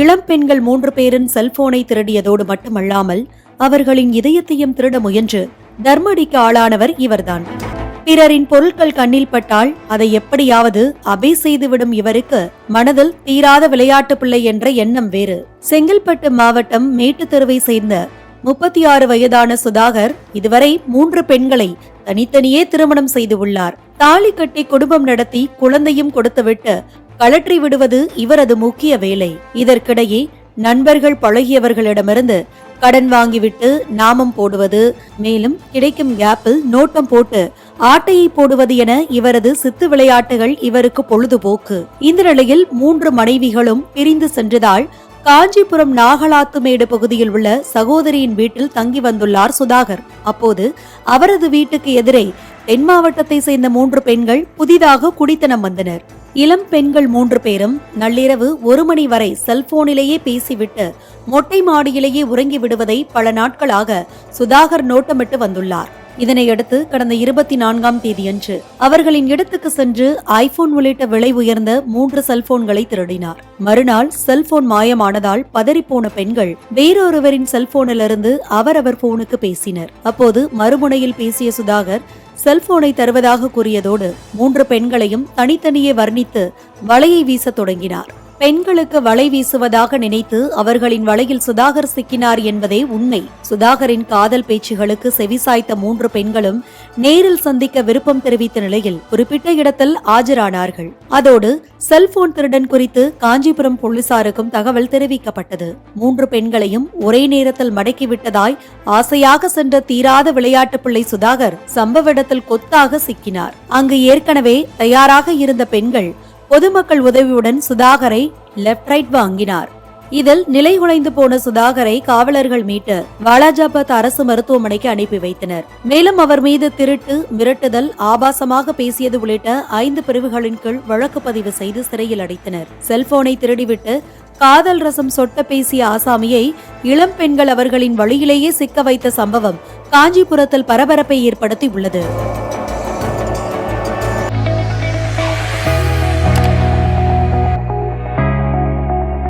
இளம் பெண்கள் மூன்று பேரின் செல்போனை திருடியதோடு மட்டுமல்லாமல் அவர்களின் இதயத்தையும் திருட முயன்று தர்மடிக்கு ஆளானவர் இவர்தான். பிறரின் பொருட்கள் கண்ணில் பட்டால் அதை எப்படியாவது அபை செய்துவிடும் இவருக்கு மனதில் தீராத விளையாட்டு பிள்ளை என்ற எண்ணம் வேறு. செங்கல்பட்டு மாவட்டம் மேட்டுத்தெருவை சேர்ந்த முப்பத்தி ஆறு வயதான சுதாகர் இதுவரை மூன்று பெண்களை தனித்தனியே திருமணம் செய்து உள்ளார். தாலி கட்டி குடும்பம் நடத்தி குழந்தையும் கொடுத்துவிட்டு கழற்றி விடுவது இவரது முக்கிய வேலை. இதற்கிடையே நண்பர்கள் பழகியவர்களிடமிருந்து கடன் வாங்கிவிட்டு நாமம் போடுவது மேலும் கிடைக்கும் கேப்பில் நோட்டம் போட்டு ஆட்டையை போடுவது என இவரது சித்து விளையாட்டுகள் இவருக்கு பொழுதுபோக்கு. இந்த நிலையில் மூன்று மனைவிகளும் பிரிந்து சென்றதால் காஞ்சிபுரம் நாகலாத்துமேடு பகுதியில் உள்ள சகோதரியின் வீட்டில் தங்கி வந்துள்ளார் சுதாகர். அப்போது அவரது வீட்டுக்கு எதிரே தென் மாவட்டத்தை சேர்ந்த மூன்று பெண்கள் புதிதாக குடித்தனம் வந்தனர். இளம் பெண்கள் மூன்று பேரும் நள்ளிரவு ஒரு மணி வரை செல்போனிலேயே பேசிவிட்டு மொட்டை மாடியிலேயே உறங்கி விடுவதை பல நாட்களாக சுதாகர் நோட்டமிட்டு வந்துள்ளார். இதனையடுத்து கடந்த இருபத்தி நான்காம் தேதியன்று அவர்களின் இடத்துக்கு சென்று ஐபோன் உள்ளிட்ட விலை உயர்ந்த மூன்று செல்போன்களை திருடினார். மறுநாள் செல்போன் மாயமானதால் பதறிப்போன பெண்கள் வேறொருவரின் செல்போனிலிருந்து அவரவர் போனுக்கு பேசினர். அப்போது மறுமுனையில் பேசிய சுதாகர் செல்போனை தருவதாக கூறியதோடு மூன்று பெண்களையும் தனித்தனியே வர்ணித்து வலையை வீசத் தொடங்கினார். பெண்களுக்கு வலை வீசுவதாக நினைத்து அவர்களின் வலையில் சுதாகர் சிக்கினார் என்பதே உண்மை. சுதாகரின் காதல் பேச்சுகளுக்கு செவிசாய்த்த மூன்று பெண்களும் நேரில் சந்திக்க விருப்பம் தெரிவித்த நிலையில் குறிப்பிட்ட இடத்தில் ஆஜரானார்கள். அதோடு செல்போன் திருடன் குறித்து காஞ்சிபுரம் போலீசாருக்கும் தகவல் தெரிவிக்கப்பட்டது. மூன்று பெண்களையும் ஒரே நேரத்தில் மடக்கிவிட்டதாய் ஆசையாக சென்ற தீராத விளையாட்டு பிள்ளை சுதாகர் சம்பவ இடத்தில் கொத்தாக சிக்கினார். அங்கு ஏற்கனவே தயாராக இருந்த பெண்கள் பொதுமக்கள் உதவியுடன் சுதாகரை லெப்ட் ரைட் வாங்கினார். இதில் நிலைகுலைந்து போன சுதாகரை காவலர்கள் மீட்டு வாலாஜாபாத் அரசு மருத்துவமனைக்கு அனுப்பி வைத்தனர். மேலும் அவர் மீது திருட்டு மிரட்டுதல் ஆபாசமாக பேசியது உள்ளிட்ட ஐந்து பிரிவுகளின் கீழ் வழக்கு பதிவு செய்து சிறையில் அடைத்தனர். செல்போனை திருடிவிட்டு காதல் ரசம் சொட்ட பேசிய ஆசாமியை இளம் பெண்கள் அவர்களின் வழியிலேயே சிக்க வைத்த சம்பவம் காஞ்சிபுரத்தில் பரபரப்பை ஏற்படுத்தி உள்ளது